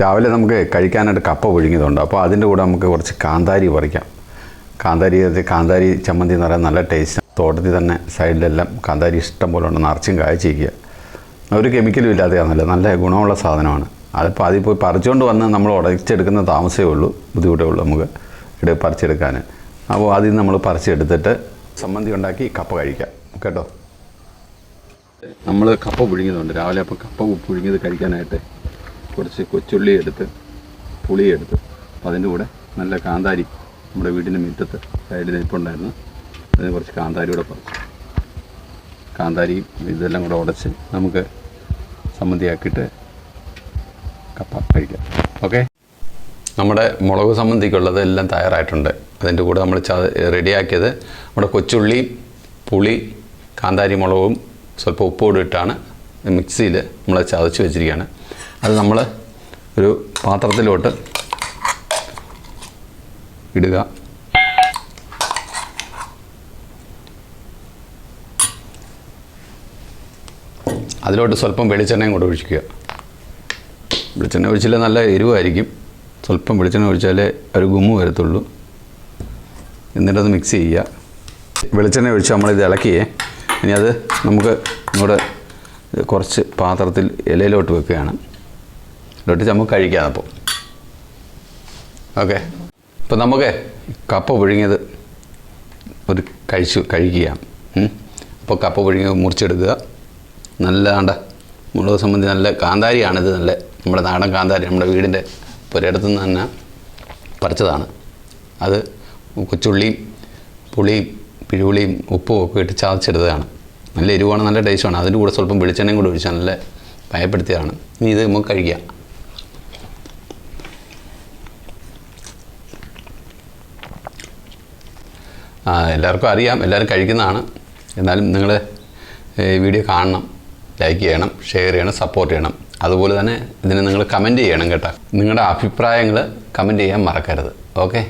രാവിലെ നമുക്ക് കഴിക്കാനായിട്ട് കപ്പ പുഴുങ്ങിയതുണ്ട്. അപ്പോൾ അതിന്റെ കൂടെ നമുക്ക് കുറച്ച് കാന്താരി പറിക്കാം. കാന്താരി കാന്താരി ചമ്മന്തി എന്ന് പറയാൻ നല്ല ടേസ്റ്റ് തോട്ടത്തിൽ തന്നെ സൈഡിലെല്ലാം കാന്താരി ഇഷ്ടം പോലെ ഉണ്ട് നിറച്ചും കായ്ച്ചിരിക്കുക. ഒരു കെമിക്കലും ഇല്ലാതെയാണല്ലോ നല്ല ഗുണമുള്ള സാധനമാണ്. അതിപ്പോൾ അതിൽ പോയി പറിച്ചുകൊണ്ട് വന്ന് നമ്മൾ ഉടച്ചെടുക്കുന്ന താമസമേ ഉള്ളൂ. ബുദ്ധിമുട്ടേ ഉള്ളൂ നമുക്ക് ഇവിടെ പറിച്ചെടുക്കാൻ. അപ്പോൾ അതിൽ നമ്മൾ പറിച്ചെടുത്തിട്ട് ചമ്മന്തി ഉണ്ടാക്കി കപ്പ കഴിക്കാം. കേട്ടോ? നമ്മൾ കപ്പ പുഴുങ്ങിയതുണ്ട്. രാവിലെ അപ്പോൾ കപ്പ പുഴുങ്ങിയത് കഴിക്കാനായിട്ട് കുറച്ച് കൊച്ചുള്ളി എടുത്ത് പുളി എടുത്ത് അപ്പോൾ അതിന്റെ കൂടെ നല്ല കാന്താരി നമ്മുടെ വീടിന്റെ മുറ്റത്ത് സൈഡിൽ നിൽപ്പുണ്ടായിരുന്നു അതിന് കുറച്ച് കാന്താരി കൂടെ പറിച്ചു. കാന്താരി ഇതെല്ലാം കൂടെ ഉടച്ച് നമുക്ക് സമ്മന്തിയാക്കിയിട്ട് കപ്പ കഴിക്കാം. ഓക്കെ? നമ്മുടെ മുളക് സംബന്ധിക്കുള്ളത് എല്ലാം തയ്യാറായിട്ടുണ്ട്. അതിന്റെ കൂടെ നമ്മൾ ച റെഡിയാക്കിയത് നമ്മുടെ കൊച്ചുള്ളി പുളി കാന്താരി മുളകും സ്വല്പം ഉപ്പോടും ഇട്ടാണ് മിക്സിയിൽ നമ്മൾ ചതച്ച് വെച്ചിരിക്കുകയാണ്. അത് നമ്മൾ ഒരു പാത്രത്തിലോട്ട് ഇടുക. അതിലോട്ട് സ്വല്പം വെളിച്ചെണ്ണയും കൂടെ ഒഴിക്കുക. വെളിച്ചെണ്ണ ഒഴിച്ചാൽ നല്ല എരിവായിരിക്കും. സ്വല്പം വെളിച്ചെണ്ണ ഒഴിച്ചാലേ ഒരു ഗുമ്മു വരത്തുള്ളൂ. എന്നിട്ടത് മിക്സ് ചെയ്യുക. വെളിച്ചെണ്ണ ഒഴിച്ച് നമ്മളിത് ഇളക്കിയേ. ഇനി അത് നമുക്ക് ഇങ്ങോട്ട് കുറച്ച് പാത്രത്തിൽ ഇലയിലോട്ട് വെക്കുകയാണ്. ഇതിലോട്ട് നമുക്ക് കഴിക്കാം അപ്പോൾ. ഓക്കെ. അപ്പോൾ നമുക്ക് കപ്പ പുഴുങ്ങിയത് ഒരു കഴിച്ചു കഴിക്കുക. അപ്പോൾ കപ്പ പുഴുങ്ങി മുറിച്ചെടുക്കുക. നല്ല ആണ്ട മുളക് സംബന്ധി നല്ല കാന്താരിയാണിത്. നല്ല നമ്മുടെ നാടൻ കാന്താരി നമ്മുടെ വീടിന്റെ പുരയിടത്തു നിന്ന് തന്നെ പറിച്ചതാണ്. അത് കൊച്ചുള്ളിയും പുളിയും പിഴുപുളിയും ഉപ്പും ഒക്കെ ഇട്ട് ചതച്ചെടുത്തതാണ്. നല്ല എരിവാണ് നല്ല ടേസ്റ്റാണ്. അതിന്റെ കൂടെ സ്വല്പം വെളിച്ചെണ്ണയും കൂടെ ഒഴിച്ച് നല്ല ഭയപ്പെടുത്തിയതാണ്. ഇനി ഇത് നമുക്ക് കഴിക്കാം. എല്ലാവർക്കും അറിയാം എല്ലാവരും കഴിക്കുന്നതാണ്. എന്നാലും നിങ്ങൾ വീഡിയോ കാണണം ലൈക്ക് ചെയ്യണം ഷെയർ ചെയ്യണം സപ്പോർട്ട് ചെയ്യണം. അതുപോലെ തന്നെ ഇതിന് നിങ്ങൾ കമന്റ് ചെയ്യണം കേട്ടോ. നിങ്ങളുടെ അഭിപ്രായങ്ങൾ കമന്റ് ചെയ്യാൻ മറക്കരുത്. ഓക്കെ?